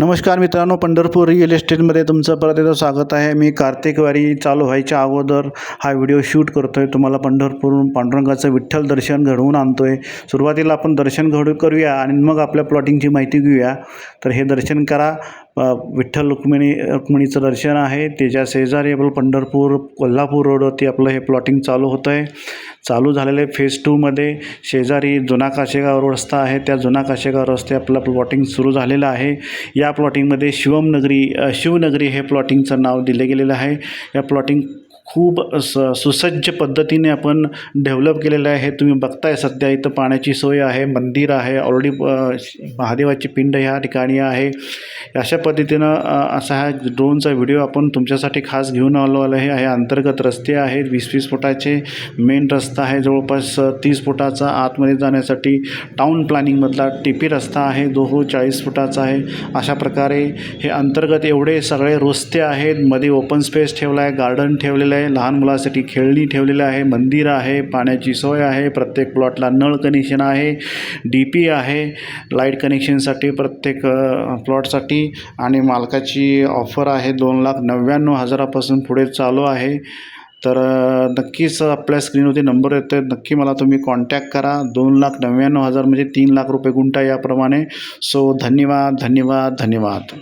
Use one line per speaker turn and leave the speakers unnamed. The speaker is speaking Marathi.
नमस्कार मित्रांनो पंढरपूर रिअल एस्टेटमध्ये तुमचं परत एकदा स्वागत आहे. मी कार्तिक वारी चालू व्हायच्या अगोदर हा व्हिडिओ शूट करतो आहे तुम्हाला पंढरपूरहून पांडुरंगाचं विठ्ठल दर्शन घडवून आणतो आहे सुरुवातीला आपण दर्शन घडू करूया आणि मग आपल्या प्लॉटिंगची माहिती घेऊया. तर हे दर्शन करा. विठ्ठल रुक्मिणी रुक्मिणीचं दर्शन आहे. त्याच्या शेजारी आपलं पंढरपूर कोल्हापूर रोडवरती आपलं हे प्लॉटिंग चालू होतं आहे चालू झालेले फेज टूमध्ये शेजारी जुना काशेगाव रस्ता आहे. त्या जुना काशेगाव रस्ते आपलं प्लॉटिंग सुरू झालेलं आहे. या प्लॉटिंगमध्ये शिवमनगरी शिवनगरी हे प्लॉटिंगचं नाव दिलं गेलेलं आहे. या प्लॉटिंग खूप स सुसज्ज पद्धतीने आपण डेव्हलप केलेलं आहे. हे तुम्ही बघताय सध्या इथं पाण्याची सोय आहे मंदिर आहे ऑलरेडी महादेवाची पिंड ह्या ठिकाणी आहे. अशा पद्धतीनं असा हा ड्रोनचा व्हिडिओ आपण तुमच्यासाठी खास घेऊन आलो आलो आहे. हे अंतर्गत रस्ते आहेत. वीस वीस फुटाचे मेन रस्ता आहे. जवळपास तीस फुटाचा आतमध्ये जाण्यासाठी टाऊन प्लॅनिंगमधला टी पी रस्ता आहे. जो हो चाळीस फुटाचा आहे. अशा प्रकारे हे अंतर्गत एवढे सगळे रस्ते आहेत. मध्ये ओपन स्पेस ठेवला आहे. गार्डन ठेवलेलं आहे. लहान मुलासाठी खेळणी ठेवलेलं आहे. मंदिर आहे. पाण्याची सोय आहे. प्रत्येक प्लॉटला नळ कनेक्शन आहे. डी पी आहे. लाइट कनेक्शनसाठी प्रत्येक प्लॉटसाठी आणि मालकाची ऑफर आहे दोन लाख नव्याण्णव हजारापासून पुढे चालू आहे. तर नक्कीच आपल्या स्क्रीनवरती नंबर येतो आहे नक्की मला तुम्ही कॉन्टॅक्ट करा. दोन लाख नव्याण्णव हजार म्हणजे तीन लाख रुपये गुंठा याप्रमाणे. सो धन्यवाद धन्यवाद धन्यवाद.